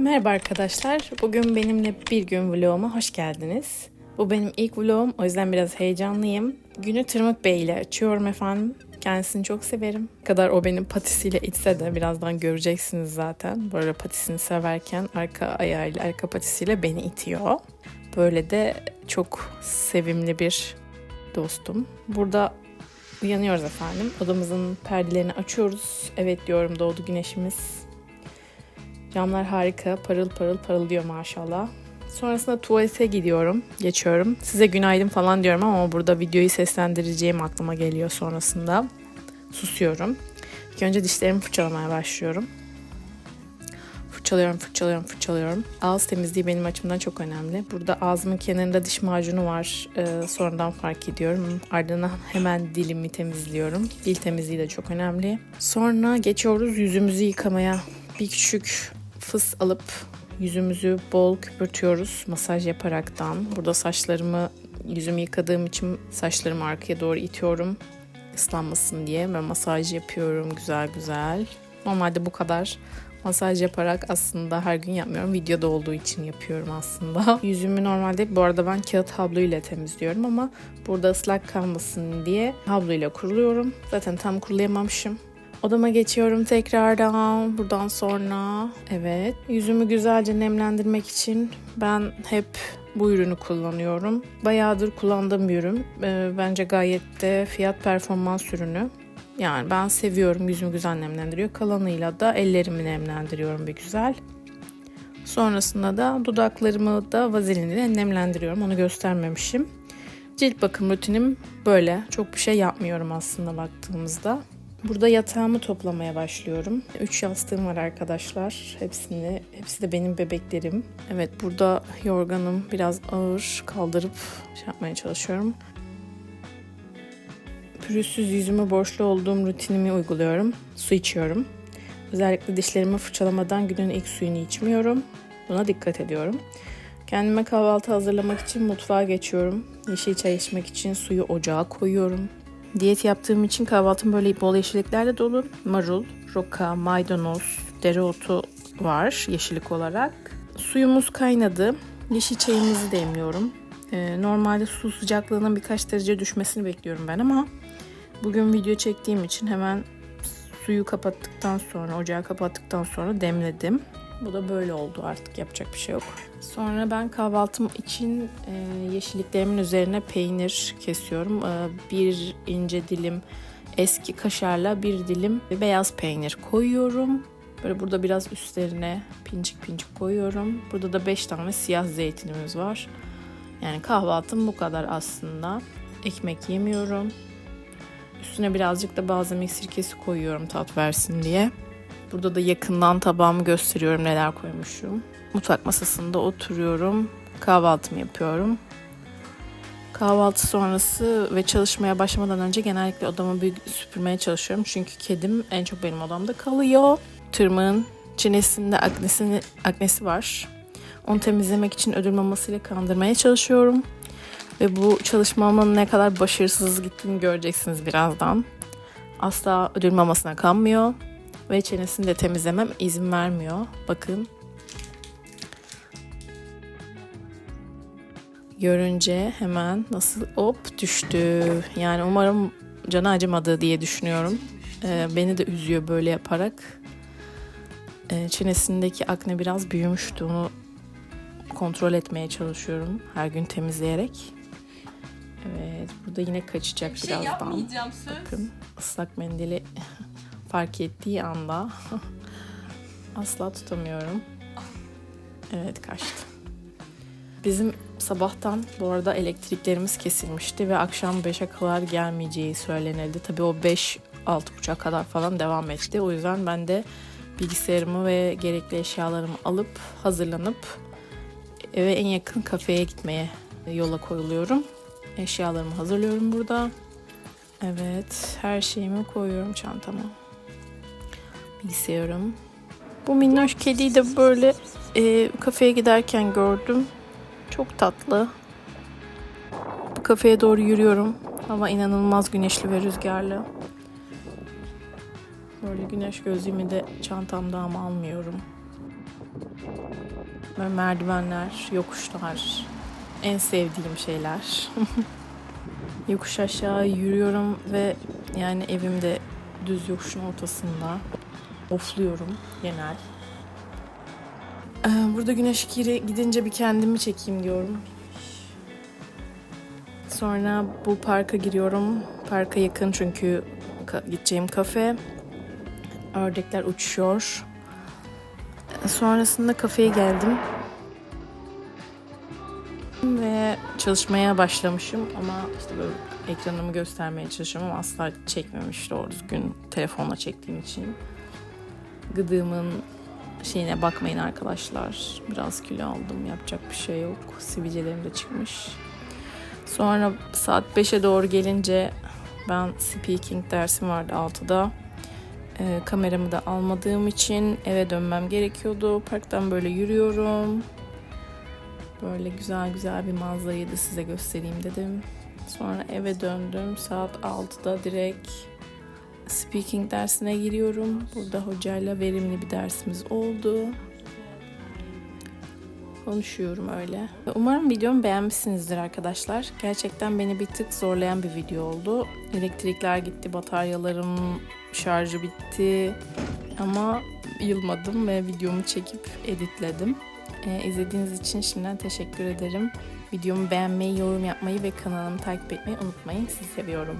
Merhaba arkadaşlar. Bugün benimle bir gün vloguma hoş geldiniz. Bu benim ilk vlogum. O yüzden biraz heyecanlıyım. Günü Tırmık Bey ile açıyorum efendim. Kendisini çok severim. Kadar o benim patisiyle itse de birazdan göreceksiniz zaten. Böyle patisini severken arka ayağıyla, arka patisiyle beni itiyor. Böyle de çok sevimli bir dostum. Burada uyanıyoruz efendim. Odamızın perdelerini açıyoruz. Evet diyorum doğdu güneşimiz. Camlar harika, parıl parıl parıldıyor maşallah. Sonrasında tuvalete gidiyorum, geçiyorum. Size günaydın falan diyorum ama burada videoyu seslendireceğim aklıma geliyor sonrasında. Susuyorum. İlk önce dişlerimi fırçalamaya başlıyorum. Fırçalıyorum, fırçalıyorum, fırçalıyorum. Ağız temizliği benim açımdan çok önemli. Burada ağzımın kenarında diş macunu var. Ee, sonradan fark ediyorum. Ardından hemen dilimi temizliyorum. Dil temizliği de çok önemli. Sonra geçiyoruz yüzümüzü yıkamaya. Bir küçük fıs alıp yüzümüzü bol köpürtüyoruz masaj yaparaktan. Burada saçlarımı yüzümü yıkadığım için saçlarımı arkaya doğru itiyorum ıslanmasın diye ve masaj yapıyorum güzel güzel. Normalde bu kadar masaj yaparak aslında her gün yapmıyorum. Videoda olduğu için yapıyorum aslında. Yüzümü normalde bu arada ben kağıt havlu ile temizliyorum ama burada ıslak kalmasın diye havlu ile kuruluyorum. Zaten tam kurulayamamışım. Odama geçiyorum tekrardan. Buradan sonra evet yüzümü güzelce nemlendirmek için ben hep bu ürünü kullanıyorum. Bayağıdır kullandığım bir ürün. Ee, bence gayet de fiyat performans ürünü. Yani ben seviyorum yüzümü güzel nemlendiriyor. Kalanıyla da ellerimi nemlendiriyorum bir güzel. Sonrasında da dudaklarımı da vazelinle nemlendiriyorum. Onu göstermemişim. Cilt bakım rutinim böyle. Çok bir şey yapmıyorum aslında baktığımızda. Burada yatağımı toplamaya başlıyorum. Üç yastığım var arkadaşlar. Hepsini, hepsi de benim bebeklerim. Evet burada yorganım biraz ağır kaldırıp şey yapmaya çalışıyorum. Pürüzsüz yüzümü borçlu olduğum rutinimi uyguluyorum. Su içiyorum. Özellikle dişlerimi fırçalamadan günün ilk suyunu içmiyorum. Buna dikkat ediyorum. Kendime kahvaltı hazırlamak için mutfağa geçiyorum. Yeşil çay içmek için suyu ocağa koyuyorum. Diyet yaptığım için kahvaltım böyle bol yeşilliklerle dolu. Marul, roka, maydanoz, dereotu var yeşillik olarak. Suyumuz kaynadı. Yeşil çayımızı demliyorum. Ee, normalde su sıcaklığının birkaç derece düşmesini bekliyorum ben ama bugün video çektiğim için hemen suyu kapattıktan sonra, ocağı kapattıktan sonra demledim. Bu da böyle oldu artık yapacak bir şey yok. Sonra ben kahvaltım için e, yeşilliklerimin üzerine peynir kesiyorum. E, bir ince dilim eski kaşarla bir dilim beyaz peynir koyuyorum. Böyle burada biraz üstlerine pincik pincik koyuyorum. Burada da 5 tane siyah zeytinimiz var. Yani kahvaltım bu kadar aslında. Ekmek yemiyorum. Üstüne birazcık da balzamik sirkesi koyuyorum tat versin diye. Burada da yakından tabağımı gösteriyorum neler koymuşum. Mutfak masasında oturuyorum. Kahvaltımı yapıyorum. Kahvaltı sonrası ve çalışmaya başlamadan önce genellikle odamı bir süpürmeye çalışıyorum. Çünkü kedim en çok benim odamda kalıyor. Tırmığın çenesinde aknesini, aknesi var. Onu temizlemek için ödül mamasıyla kandırmaya çalışıyorum. Ve bu çalışmamın ne kadar başarısız gittiğini göreceksiniz birazdan. Asla ödül mamasına kanmıyor ve çenesini de temizlemem izin vermiyor. Bakın. Görünce hemen nasıl hop düştü. Yani umarım canı acımadı diye düşünüyorum. Ee, beni de üzüyor böyle yaparak. Ee, çenesindeki akne biraz büyümüştü. Onu kontrol etmeye çalışıyorum her gün temizleyerek. Evet, burada yine kaçacak Bir şey birazdan. yapmayacağım söz. Bakın ıslak mendili fark ettiği anda asla tutamıyorum. Evet kaçtı. Bizim sabahtan bu arada elektriklerimiz kesilmişti ve akşam 5'e kadar gelmeyeceği söylenildi. Tabii o 5 6.30'a kadar falan devam etti. O yüzden ben de bilgisayarımı ve gerekli eşyalarımı alıp hazırlanıp eve en yakın kafeye gitmeye yola koyuluyorum. Eşyalarımı hazırlıyorum burada. Evet, her şeyimi koyuyorum çantama. Bilgisayarım. Bu minnoş kediyi de böyle e, kafeye giderken gördüm. Çok tatlı. Bu kafeye doğru yürüyorum. Hava inanılmaz güneşli ve rüzgarlı. Böyle güneş gözlüğümü de çantamda ama almıyorum. Böyle merdivenler, yokuşlar. En sevdiğim şeyler. Yokuş aşağı yürüyorum ve yani evimde düz yokuşun ortasında ofluyorum genel. Ee, Burada güneş kiri gidince bir kendimi çekeyim diyorum. Sonra bu parka giriyorum. Parka yakın çünkü gideceğim kafe. Ördekler uçuşuyor. Sonrasında kafeye geldim. Ve çalışmaya başlamışım ama işte böyle ekranımı göstermeye çalışıyorum ama asla çekmemiş doğru düzgün telefonla çektiğim için. Gıdığımın şeyine bakmayın arkadaşlar. Biraz kilo aldım yapacak bir şey yok. Sivilcelerim de çıkmış. Sonra saat 5'e doğru gelince ben speaking dersim vardı 6'da. Ee, kameramı da almadığım için eve dönmem gerekiyordu. Parktan böyle yürüyorum. Böyle güzel güzel bir manzarayı da size göstereyim dedim. Sonra eve döndüm. Saat 6'da direkt speaking dersine giriyorum. Burada hocayla verimli bir dersimiz oldu. Konuşuyorum öyle. Umarım videomu beğenmişsinizdir arkadaşlar. Gerçekten beni bir tık zorlayan bir video oldu. Elektrikler gitti, bataryalarım şarjı bitti. Ama yılmadım ve videomu çekip editledim. Ee, izlediğiniz için şimdiden teşekkür ederim. Videomu beğenmeyi, yorum yapmayı ve kanalımı takip etmeyi unutmayın. Sizi seviyorum.